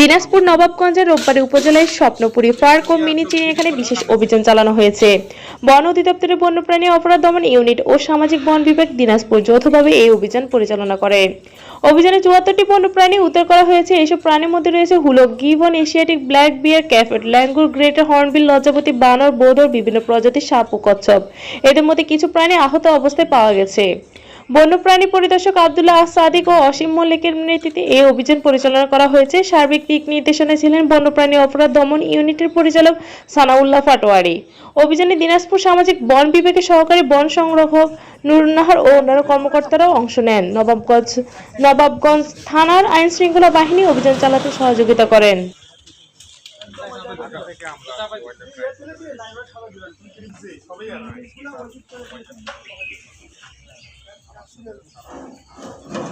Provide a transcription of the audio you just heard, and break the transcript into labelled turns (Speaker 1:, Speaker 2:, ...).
Speaker 1: দিনাজপুর নবাবগঞ্জের রোববারে উপজেলায় স্বপ্নপুরী পার্ক ও মিনি এখানে বিশেষ অভিযান চালানো হয়েছে। বন অধিদপ্তরের বন্যপ্রাণী অপরাধ দমন ইউনিট ও সামাজিক বন বিভাগ দিনাজপুর যৌথভাবে এই অভিযান পরিচালনা করে। অভিযানে চুয়াত্তরটি বন্যপ্রাণী উদ্ধার করা হয়েছে। এসব প্রাণীর মধ্যে রয়েছে হুলক গিভন Asiatic black bear, ক্যাফেট, langur, greater hornbill লজ্জাপতি বানর, বোদর, বিভিন্ন প্রজাতির সাপ ও কচ্ছপ। এদের মধ্যে কিছু প্রাণী আহত অবস্থায় পাওয়া গেছে। বন্যপ্রাণী পরিদর্শক আব্দুল্লাহ সাদিক ও অসীম মল্লিকের নেতৃত্বে এই অভিযান পরিচালনা করা হয়েছে। সার্বিক দিক নির্দেশনা ছিলেন বন্যপ্রাণী অপরাধ দমন ইউনিটের পরিচালক সানাউল্লাহ পাটোয়ারি অভিযানে দিনাজপুর সামাজিক বন বিভাগের সহকারী বন সংরক্ষক নুরুন্নাহার ও অন্যান্য কর্মকর্তারাও অংশ নেন। নবাবগঞ্জ নবাবগঞ্জ থানার আইন শৃঙ্খলা বাহিনী অভিযান চালাতে সহযোগিতা করেন। 吃的。